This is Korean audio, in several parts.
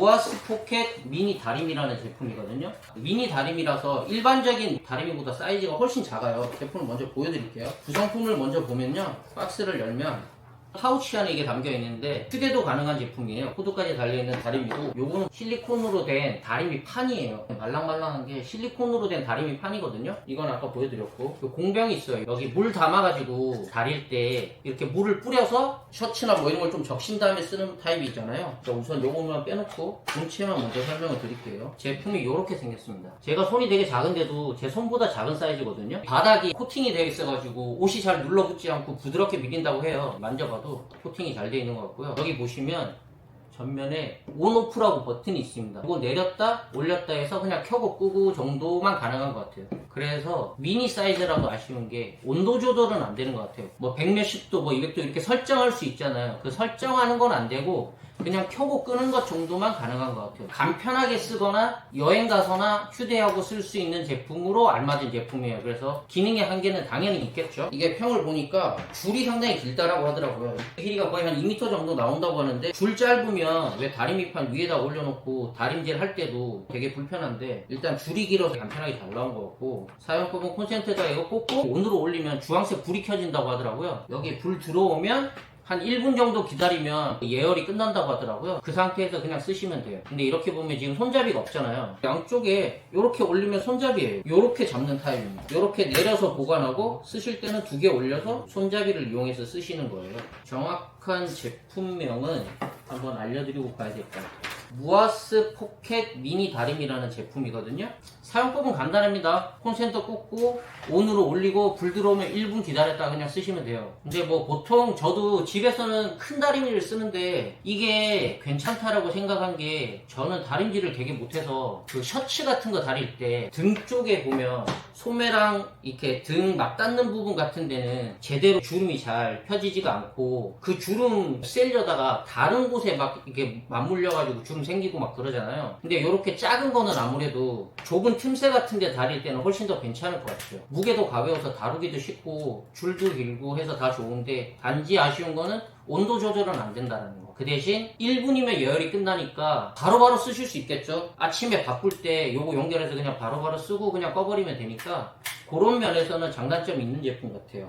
무아스 포켓 미니 다림이라는 제품이거든요. 미니 다림이라서 일반적인 다림이보다 사이즈가 훨씬 작아요. 제품을 먼저 보여드릴게요. 구성품을 먼저 보면요. 박스를 열면 파우치 안에 이게 담겨 있는데 휴대도 가능한 제품이에요. 코드까지 달려있는 다림이고 요거는 실리콘으로 된 다림이 판이에요. 말랑말랑한 게 실리콘으로 된 다림이 판이거든요. 이건 아까 보여드렸고 요 공병이 있어요. 여기 물 담아가지고 다릴 때 이렇게 물을 뿌려서 셔츠나 뭐 이런 걸 좀 적신 다음에 쓰는 타입이 있잖아요. 자, 우선 요거만 빼놓고 본체만 먼저 설명을 드릴게요. 제품이 이렇게 생겼습니다. 제가 손이 되게 작은데도 제 손보다 작은 사이즈거든요. 바닥이 코팅이 되어 있어가지고 옷이 잘 눌러붙지 않고 부드럽게 밀린다고 해요. 만져봐 도 코팅이 잘 되어 있는 것 같고요. 여기 보시면 전면에 온오프라고 버튼이 있습니다. 이거 내렸다 올렸다 해서 그냥 켜고 끄고 정도만 가능한 것 같아요. 그래서 미니 사이즈라도 아쉬운 게 온도 조절은 안 되는 것 같아요. 뭐 100몇십 도, 뭐 200도 이렇게 설정할 수 있잖아요. 그 설정하는 건 안 되고 그냥 켜고 끄는 것 정도만 가능한 것 같아요. 간편하게 쓰거나 여행 가서나 휴대하고 쓸 수 있는 제품으로 알맞은 제품이에요. 그래서 기능의 한계는 당연히 있겠죠. 이게 평을 보니까 줄이 상당히 길다라고 하더라고요. 길이가 거의 한 2m 정도 나온다고 하는데 줄 짧으면 왜 다리미판 위에다 올려놓고 다림질 할 때도 되게 불편한데 일단 줄이 길어서 간편하게 잘 나온 것 같고 사용법은 콘센트에다 이거 꽂고 온으로 올리면 주황색 불이 켜진다고 하더라고요. 여기 불 들어오면 한 1분 정도 기다리면 예열이 끝난다고 하더라고요. 그 상태에서 그냥 쓰시면 돼요. 근데 이렇게 보면 지금 손잡이가 없잖아요. 양쪽에 이렇게 올리면 손잡이에요. 이렇게 잡는 타입입니다. 이렇게 내려서 보관하고 쓰실 때는 두 개 올려서 손잡이를 이용해서 쓰시는 거예요. 정확한 제품명은 한번 알려드리고 가야 될 것 같아요. 무아스 포켓 미니 다림이라는 제품이거든요. 사용법은 간단합니다. 콘센터 꽂고 온으로 올리고 불 들어오면 1분 기다렸다 그냥 쓰시면 돼요. 근데 뭐 보통 저도 집에서는 큰 다림이를 쓰는데 이게 괜찮다라고 생각한 게 저는 다림질을 되게 못해서 그 셔츠 같은 거 다릴 때 등 쪽에 보면 소매랑 이렇게 등 막 닿는 부분 같은 데는 제대로 주름이 잘 펴지지가 않고 그 주름 셀려다가 다른 곳에 막 이렇게 맞물려가지고 주름 생기고 막 그러잖아요. 근데 이렇게 작은 거는 아무래도 좁은 틈새 같은 데 다릴 때는 훨씬 더 괜찮을 것 같아요. 무게도 가벼워서 다루기도 쉽고 줄도 길고 해서 다 좋은데 단지 아쉬운 거는 온도 조절은 안 된다는 거. 그 대신 1분이면 예열이 끝나니까 바로바로 쓰실 수 있겠죠. 아침에 바꿀 때 요거 연결해서 그냥 바로 바로 쓰고 그냥 꺼버리면 되니까 그런 면에서는 장단점이 있는 제품 같아요.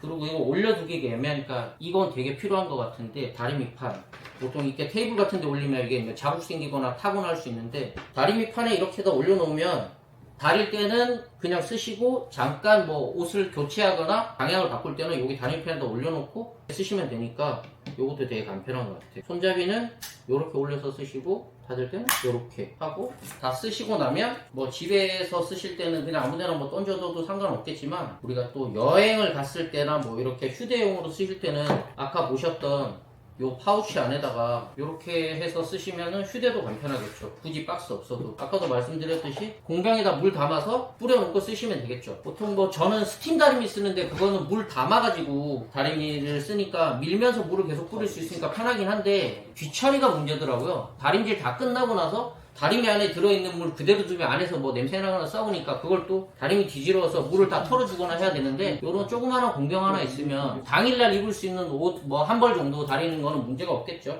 그리고 이거 올려두기가 애매하니까 이건 되게 필요한 것 같은데 다리미판 보통 이렇게 테이블 같은 데 올리면 이게 뭐 자국 생기거나 할수 있는데 다리미판에 이렇게 다 올려놓으면 다릴 때는 그냥 쓰시고 잠깐 뭐 옷을 교체하거나 방향을 바꿀 때는 여기 다리미판에다 올려놓고 쓰시면 되니까 이것도 되게 간편한 것 같아요. 손잡이는 이렇게 올려서 쓰시고 닫을 때는 이렇게 하고 다 쓰시고 나면 뭐 집에서 쓰실 때는 그냥 아무데나 뭐 던져둬도 상관없겠지만 우리가 또 여행을 갔을 때나 뭐 이렇게 휴대용으로 쓰실 때는 아까 보셨던 요 파우치 안에다가 이렇게 해서 쓰시면은 휴대도 간편하겠죠. 굳이 박스 없어도. 아까도 말씀드렸듯이 공병에다 물 담아서 뿌려놓고 쓰시면 되겠죠. 보통 뭐 저는 스팀 다리미 쓰는데 그거는 물 담아가지고 다리미를 쓰니까 밀면서 물을 계속 뿌릴 수 있으니까 편하긴 한데 귀처리가 문제더라고요. 다림질 다 끝나고 나서 다리미 안에 들어있는 물 그대로 두면 안에서 뭐 냄새나거나 싸우니까 그걸 또 다리미 뒤집어서 물을 다 털어주거나 해야 되는데 요런 조그마한 공병 하나 있으면 당일날 입을 수 있는 옷 뭐 한 벌 정도 다리는 거는 문제가 없겠죠